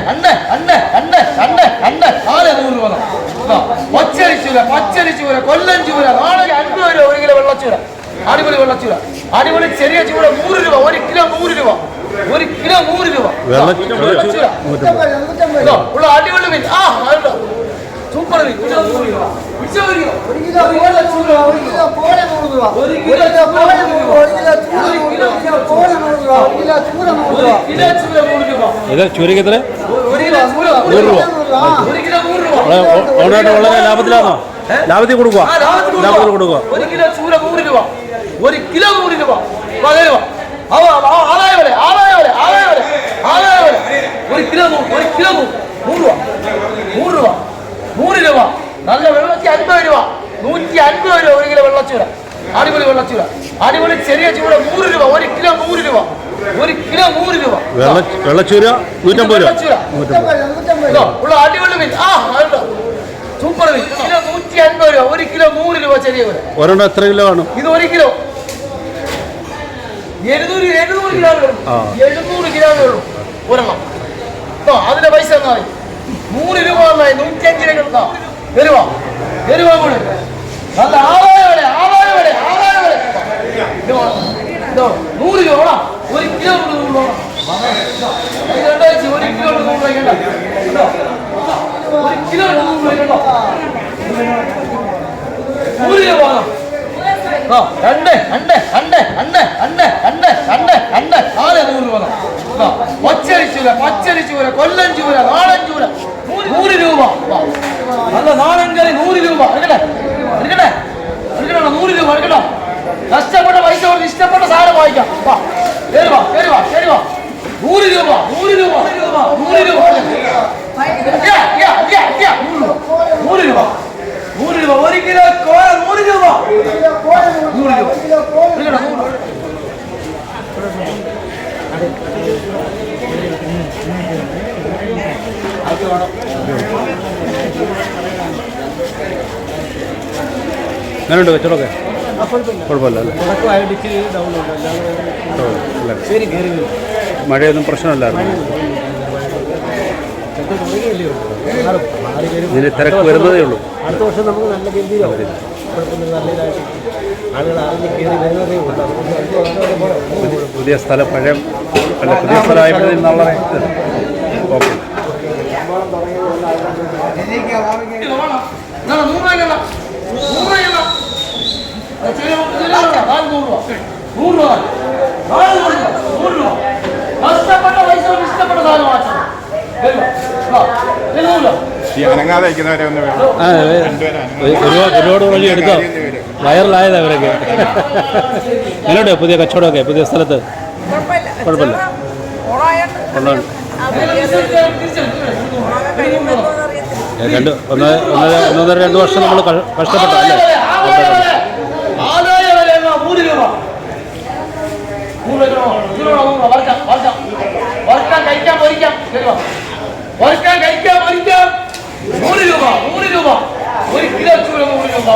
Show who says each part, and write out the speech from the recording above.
Speaker 1: രണ്ട് രണ്ട് രണ്ട് രണ്ട് രണ്ട് രണ്ട് നാല് നൂറ് രൂപ. ഇതാ, പച്ചരിച്ചൂര കൊല്ലം ചൂര നാളെ അൻപത് രൂപ ഒരു കിലോ വെള്ളച്ചൂര അടിപൊളി വെള്ളച്ചൂര അടിപൊളി ചെറിയ ചൂര നൂറ് രൂപ ഒരു കിലോ നൂറ് രൂപ. ഒരു കിലോ നൂറ് രൂപ. ഉള്ള അടിപൊളി മീൻ. ആ സൂപ്പർ മീൻ. നൂറ് രൂപ.
Speaker 2: ഇത് ചൂരയ്ക്ക് എത്ര നൂറ് രൂപ
Speaker 1: ഓടായിട്ട്
Speaker 2: വളരെ ലാഭത്തിലാണോ ലാഭത്തിൽ കൊടുക്കുക
Speaker 1: ലാഭത്തിൽ കൊടുക്കുക ഒരു കിലോ ചൂര നൂറ് രൂപ ഒരു കിലോ നൂറ് രൂപ പകരുക അൻപത് രൂപ ഒരു കിലോ വെള്ളച്ചൂര. അടിപൊളി വെള്ളച്ചൂര. അടിപൊളി ചെറിയ ചൂര നൂറ് രൂപ. ഒരു കിലോ നൂറ് രൂപ. ഒരു കിലോ നൂറ് രൂപ.
Speaker 2: വെള്ള വെള്ളച്ചൂര നൂറ്റമ്പത് രൂപ.
Speaker 1: ഉള്ള അടിപൊളി മീൻ. ആ അതുണ്ടോ സൂപ്പർ മീൻ. കിലോ നൂറ്റി അൻപത് രൂപ. ഒരു കിലോ നൂറ് രൂപ ചെറിയ
Speaker 2: ഒരെണ്ണം എത്ര കിലോ ആണ്?
Speaker 1: ഇത് ഒരു കിലോ. എഴുന്നൂറ് എഴുന്നൂറ്
Speaker 2: കിലോ.
Speaker 1: എഴുന്നൂറ് കിലോ ഉള്ളൂ ഒരെണ്ണം. അതിന്റെ പൈസ എന്നായി നൂറ് രൂപ നൂറ്റി അഞ്ച് രൂപ വരുവാ? വരുവാ കൂടെ നല്ല ആദായ വില ആദായ വില ആദായ വില ഇത് നൂറ് രൂപ വേണം. ഒരു കിലോ നൂറ് രൂപ ചേച്ചി? ഒരു കിലോ നൂറ് രൂപ ഒരു രൂപ? നൂറ് രൂപ ആ, രണ്ട് രണ്ട് രണ്ട് രണ്ട് രണ്ട് രണ്ട് രൂപ ആ, പച്ചരിച്ചൂര പച്ചരിച്ചൂര കൊല്ലം ചൂര നാടൻ ചൂര നൂറ് നല്ല നാടൻ കറി നൂറ് രൂപ. എടുക്കട്ടെ എടുക്കട്ടെ? എടുക്കണോ? നൂറ് രൂപ എടുക്കണോ നഷ്ടപ്പെട്ട പൈസ കൊടുത്ത് ഇഷ്ടപ്പെട്ട സാധനം വാങ്ങിക്കാം. വാ കയറി വാ കയറി വാ കയറി വാ. നൂറ് രൂപ നൂറ് രൂപ നൂറ് രൂപ നൂറ് രൂപ. നൂറ് രൂപ ഒരു കിലോ കോഴ നൂറ് രൂപ.
Speaker 3: നൂറ് രൂപ,
Speaker 1: എടുക്കണോ? നൂറ് രൂപ.
Speaker 2: എങ്ങനെയുണ്ട് കച്ചവടമൊക്കെ? കുഴപ്പമില്ല. മഴയൊന്നും പ്രശ്നമല്ലായിരുന്നു. ഇതിന് തിരക്ക് വരുന്നതേ ഉള്ളൂ.
Speaker 4: അടുത്ത വർഷം നമുക്ക് നല്ല രീതിയിലാണ്
Speaker 2: പുതിയ സ്ഥലം പഴയ അല്ല പുതിയ സ്ഥലമായപ്പോഴത്തേക്കും നമ്മളെ ഓക്കെ.
Speaker 5: ഈ അനങ്ങാതെ വയ്ക്കുന്നവരെ ഒന്ന് വേണം
Speaker 2: ആ ഏ, ഒരുപാട് ഒരുപാട് വഴി എടുക്കാം വൈറലായത് അവരൊക്കെ എങ്ങനെയുണ്ട് പുതിയ കച്ചവടമൊക്കെ? പുതിയ സ്ഥലത്ത്? കുഴപ്പമില്ല. കൊള്ളാം രണ്ട് ഒന്ന് ഒന്ന് ഒന്നൊന്നര രണ്ട് വർഷം നമ്മൾ കഷ്ടപ്പെട്ടു അല്ലേ?
Speaker 1: ആദായ വറുക്കാൻ കഴിക്കാൻ മറിക്കാം നൂറ് രൂപ നൂറ് രൂപ. ഒരു കിലോ ചൂര നൂറ് രൂപ